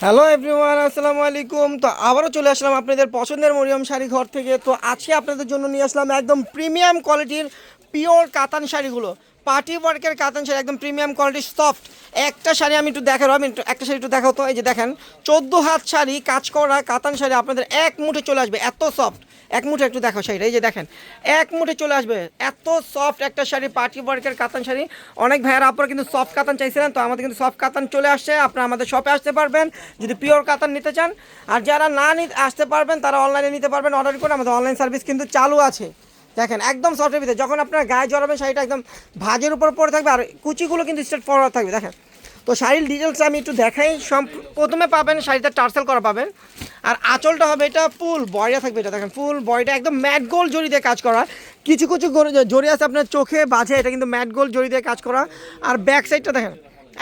Hello everyone আসসালামু আলাইকুম। তো আবারও চলে আসলাম আপনাদের পছন্দের মরিয়ম শাড়ি ঘর থেকে। তো আজকে আপনাদের জন্য নিয়ে আসলাম একদম প্রিমিয়াম কোয়ালিটির পিওর কাতান শাড়িগুলো। পার্টি ওয়ার্কের কাতান শাড়ি, একদম প্রিমিয়াম কোয়ালিটির সফট একটা শাড়ি আমি একটু দেখাবো, আমি একটু- একটা শাড়ি একটু দেখাও তো। এই যে দেখেন, চোদ্দ হাত শাড়ি, কাজ করা কাতান শাড়ি আপনাদের এক মুঠে চলে আসবে, এত সফট এক মুঠে একটু দেখো শাড়িটা, এই যে দেখেন, এক মুঠে চলে আসবে। এত সফট একটা শাড়ি পার্টি ওয়ার্কের কাতান শাড়ি। অনেক ভাইয়ারা, আপনারা কিন্তু সফট কাতান চাইছিলেন, তো আমাদের কিন্তু সফট কাতান চলে আসছে। আপনারা আমাদের শপে আসতে পারবেন, যদি পিওর কাতান নিতে চান। আর যারা না আসতে পারবেন, তারা অনলাইনে নিতে পারবেন অর্ডার করে। আমাদের অনলাইন সার্ভিস কিন্তু চালু আছে। দেখেন, একদম সফটের ভিতরে। যখন আপনার গায়ে জড়াবেন শাড়িটা একদম ভাজের উপর পড়ে থাকবে, আর কুচিগুলো কিন্তু স্ট্রেট ফরওয়ার্ড থাকবে। দেখেন তো শাড়ির ডিটেলস আমি একটু দেখাই। সব প্রথমে পাবেন শাড়িটা টার্সেল করা পাবেন। আর আঁচলটা হবে এটা ফুল বয়টা থাকবে এটা দেখেন, ফুল বয়টা একদম ম্যাট গোল জড়ি দিয়ে কাজ করা। কিছু কিছু জড়ি আছে আপনার চোখে, বাজে, এটা কিন্তু ম্যাট গোল জড়ি দিয়ে কাজ করা। আর ব্যাক সাইডটা দেখেন,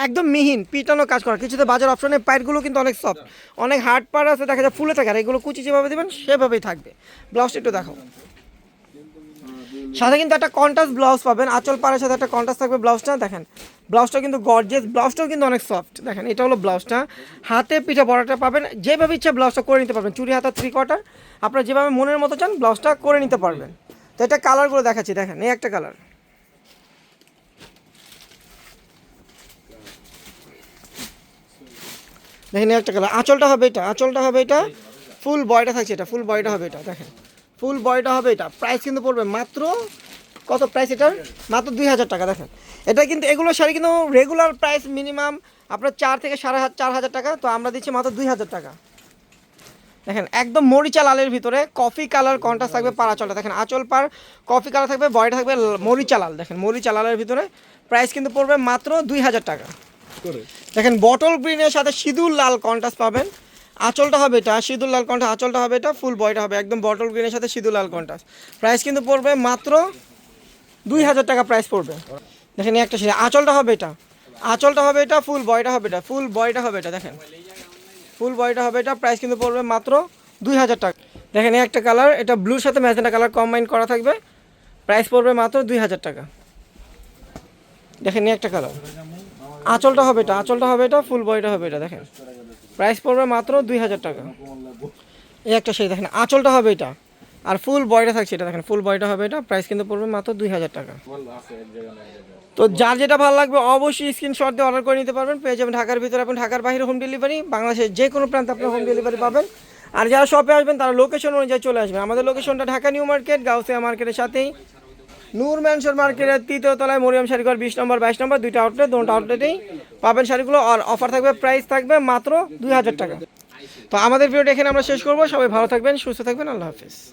একদম মিহিন, পিটানো কাজ করা। কিছুতে বাজার অপশনে পাইটগুলো কিন্তু অনেক সফট অনেক হার্ড পার আছে, দেখা যায় ফুলে থাকে। আর এগুলো কুচি যেভাবে দেবেন, সেভাবেই থাকবে। ব্লাউজটা একটু দেখো সাথে কিন্তু একটা কন্ট্রাস্ট ব্লাউজ পাবেন। আঁচল পাড়ের সাথে একটা কন্ট্রাস্ট থাকবে ব্লাউজটা দেখেন ব্লাউজটা কিন্তু গর্জেস ব্লাউজটাও কিন্তু অনেক সফট দেখেন এটা হলো ব্লাউজটা হাতে পিঠে বড়াটা পাবেন। যেভাবে ইচ্ছা ব্লাউজটা করে নিতে পারবেন। চুরি হাতা থ্রি কোয়ার্টার আপনারা যেভাবে মনের মতো চান ব্লাউজটা করে নিতে পারবেন। তো এটা কালারগুলো দেখাচ্ছি। দেখেন এই একটা কালার দেখেন এই একটা কালার আঁচলটা হবে এটা। আঁচলটা হবে এটা। ফুল বয়টা থাকছে এটা। ফুল বয়টা হবে এটা। দেখেন। ফুল বয়টা হবে এটা। প্রাইস কিন্তু পড়বে মাত্র কত প্রাইস এটার? মাত্র দুই হাজার টাকা দেখেন। এটা কিন্তু এগুলো শাড়ি কিন্তু রেগুলার প্রাইস মিনিমাম আপনার চার থেকে সাড়ে হাজার চার হাজার টাকা তো আমরা দিচ্ছি মাত্র দুই হাজার টাকা। দেখেন একদম মরিচা লালের ভিতরে কফি কালার কন্ট্রাস্ট থাকবে পাড়াচলটা। দেখেন আঁচল পার কফি কালার থাকবে বয়টা থাকবে মরিচা লাল। দেখেন মরিচা লালের ভিতরে প্রাইস কিন্তু পড়বে মাত্র দুই হাজার টাকা। দেখেন বটল গ্রিনের সাথে সিঁদুর লাল কন্ট্রাস্ট পাবেন। আঁচলটা হবে এটা সিঁদুর লাল কন্ট্রাস্ট আঁচলটা হবে এটা ফুল বয়টা হবে একদম বটল গ্রিনের সাথে সিঁদুর লাল কন্ট্রাস্ট প্রাইস কিন্তু পড়বে মাত্র দুই হাজার টাকা প্রাইস পড়বে দেখেন একটা শাড়ি আঁচলটা হবে এটা আঁচলটা হবে এটা ফুল বয়টা হবে এটা ফুল বয়টা হবে এটা দেখেন ফুল বয়টা হবে এটা প্রাইস কিন্তু পড়বে মাত্র দুই হাজার টাকা দেখেন একটা কালার এটা ব্লুর সাথে ম্যাজেন্টা কালার কম্বাইন করা থাকবে প্রাইস পড়বে মাত্র দুই হাজার টাকা দেখেন একটা কালার আঁচলটা হবে এটা আঁচলটা হবে এটা ফুল বয়টা হবে এটা দেখেন প্রাইস পড়বে মাত্র দুই হাজার টাকা। এই একটা সেই দেখেন, আঁচলটা হবে এটা। আর ফুল বয়টা থাকছে এটা দেখেন ফুল বয়টা হবে এটা। প্রাইস কিন্তু পড়বে মাত্র দুই হাজার টাকা। তো যার যেটা ভালো লাগবে অবশ্যই স্ক্রিনশট দিয়ে অর্ডার করে নিতে পারবেন। পেয়ে যাবেন ঢাকার ভিতরে আপনি ঢাকার বাইরে হোম ডেলিভারি বাংলাদেশের যে কোনো প্রান্তে আপনি হোম ডেলিভারি পাবেন। আর যারা শপে আসবেন, তারা লোকেশন অনুযায়ী চলে আসবেন। আমাদের লোকেশনটা ঢাকা নিউ মার্কেট, গাউসিয়া মার্কেটের সাথেই। নূর ম্যানসর মার্কেটের তৃতীয় তলায় মরিয়াম শাড়িঘর বিশ নম্বর, বাইশ নম্বর, দুইটা আউটলেট দুটো আউটলেটেই পাবেন শাড়িগুলো। আর অফার থাকবে প্রাইস থাকবে মাত্র দুই হাজার টাকা। তো আমাদের ভিডিওটা এখানে আমরা শেষ করব। সবাই ভালো থাকবেন, সুস্থ থাকবেন, আল্লাহ হাফিজ।